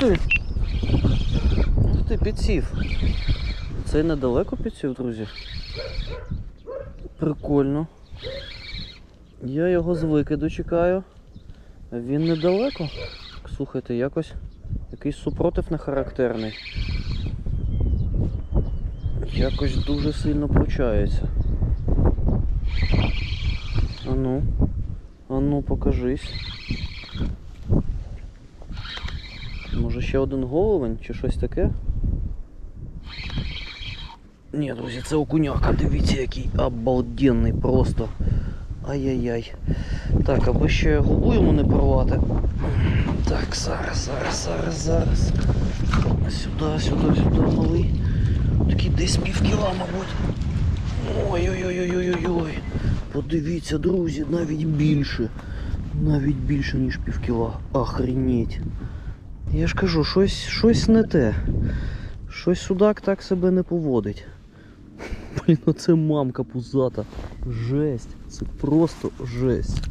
ти! Ух ти, підсів. Це недалеко підсів, друзі. Прикольно. Я його з викиду чекаю. Він недалеко. Слухайте, якось якийсь супротив нехарактерний. Якось дуже сильно получається. Ану. Ану, покажись. Може ще один головень чи щось таке? Ні, друзі, це окуняка, дивіться, який обалденний просто. Ай-яй-яй. Так, аби ще губу йому не порвати. Так, зараз, зараз, зараз, зараз. Сюди, сюди, сюди, малий. Такий десь пів кіла, мабуть. Ой-ой-ой-ой-ой-ой. Подивіться, друзі, навіть більше. Навіть більше, ніж пів кіла. Охренеть. Я ж кажу, щось, щось не те. Щось судак так себе не поводить. Блін, оце мамка пузата. Жесть. Це просто жесть.